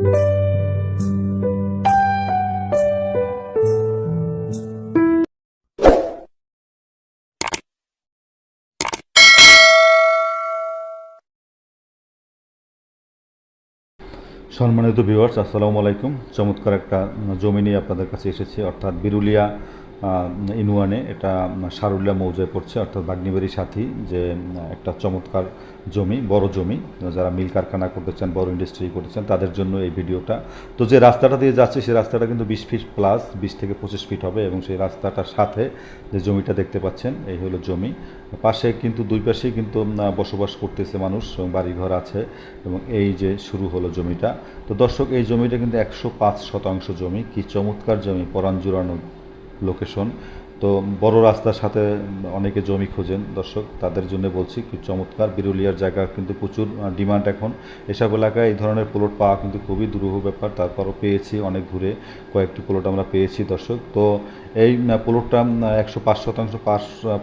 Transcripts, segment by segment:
সম্মানিত ভিউয়ার্স আসসালামু আলাইকুম। চমৎকার একটা জমি নিয়ে আপনাদের কাছে এসেছে অর্থাৎ বিরুলিয়া আহ, ইনুয়ানে এটা সারুলিয়া মৌজায় পড়ছে অর্থাৎ বাগনিবাড়ির সাথী যে একটা চমৎকার জমি বড় জমি যারা মিল কারখানা করতে চান বড় ইন্ডাস্ট্রি করতে চান তাদের জন্য এই ভিডিওটা। তো যে রাস্তাটা দিয়ে যাচ্ছে সেই রাস্তাটা কিন্তু বিশ ফিট প্লাস বিশ থেকে পঁচিশ ফিট হবে এবং সেই রাস্তাটার সাথে যে জমিটা দেখতে পাচ্ছেন এই হলো জমি। পাশে কিন্তু দুই পাশেই কিন্তু বসবাস করতেছে মানুষ এবং বাড়িঘর আছে এবং এই যে শুরু হলো জমিটা। তো দর্শক এই জমিটা কিন্তু একশো পাঁচ শতাংশ জমি। কি চমৎকার জমি পরাণ জুড়ানো লোকেশন। তো বড় রাস্তার সাথে অনেকে জমি খোঁজেন, দর্শক। তাদের জন্য বলছি কি চমৎকার। বিরুলিয়ার জায়গা কিন্তু প্রচুর ডিমান্ড এখন। এসব এলাকায় এই ধরনের প্লট পাওয়া কিন্তু খুবই দুরূহ ব্যাপার। তারপরও পেয়েছি অনেক ঘুরে। কয়েকটি প্লট আমরা পেয়েছি, দর্শক। তো এই প্লটটা একশো পাঁচ শতাংশ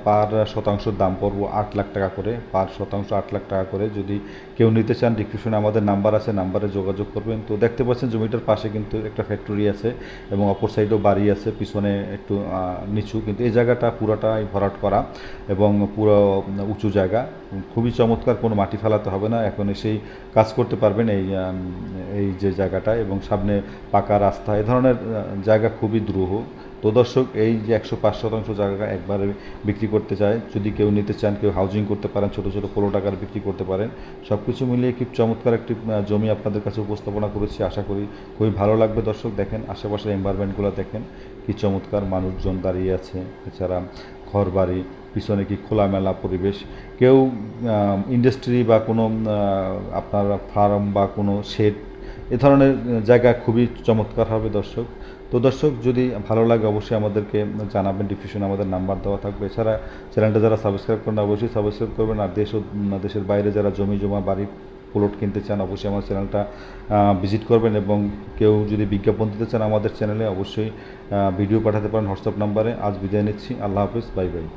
পার শতাংশের দাম পড়ব আট লাখ টাকা করে। পার শতাংশ আট লাখ টাকা করে। যদি কেউ নিতে চান ডিসক্রিপশনে আমাদের নাম্বার আছে, নাম্বারে যোগাযোগ করবেন। তো দেখতে পাচ্ছেন, জমিটার পাশে কিন্তু একটা ফ্যাক্টরি আছে এবং অপর সাইডেও বাড়ি আছে, পিছনে একটু নিচু। কিন্তু এই জায়গাটা পুরাটাই ভরাট করা এবং পুরো উঁচু জায়গা। খুবই চমৎকার, কোনো মাটি ফেলাতে হবে না। এখন সেই কাজ করতে পারবেন এই এই যে জায়গাটা এবং সামনে পাকা রাস্তা। এ ধরনের জায়গা খুবই দ্রুহ। তো দর্শক, এই যে একশো পাঁচ শতাংশ জায়গা একবারে বিক্রি করতে চায়, যদি কেউ নিতে চান, কেউ হাউজিং করতে পারেন, ছোটো ছোটো পনেরো টাকার বিক্রি করতে পারেন সব কিছু মিলিয়ে খুব চমৎকার একটি জমি আপনাদের কাছে উপস্থাপনা করেছি, আশা করি খুবই ভালো লাগবে। দর্শক, দেখেন আশেপাশের এনভায়রনমেন্টগুলো দেখেন, কি চমৎকার মানুষজন দাঁড়িয়ে আছে। এছাড়া ঘর বাড়ি পিছনে কি খোলামেলা পরিবেশ। কেউ ইন্ডাস্ট্রি বা কোনো আপনার ফার্ম বা কোনো শেড এ ধরনের জায়গা খুবই চমৎকার হবে দর্শক। তো দর্শক, যদি ভালো লাগে অবশ্যই আমাদেরকে জানাবেন ডিসক্রিপশনে আমাদের নাম্বার দেওয়া থাকবে। এছাড়া চ্যানেলটা যারা সাবস্ক্রাইব করেন অবশ্যই সাবস্ক্রাইব করবেন, আর দেশ দেশের বাইরে যারা জমি জমা বাড়ি প্লট কিনতে চান, অবশ্যই আমার চ্যানেলটা ভিজিট করবেন এবং কেউ যদি বিজ্ঞাপন দিতে চান আমাদের চ্যানেলে অবশ্যই ভিডিও পাঠাতে পারেন হোয়াটসঅ্যাপ নাম্বারে আজ বিদায় নিচ্ছি। আল্লাহ হাফিজ। Bye bye.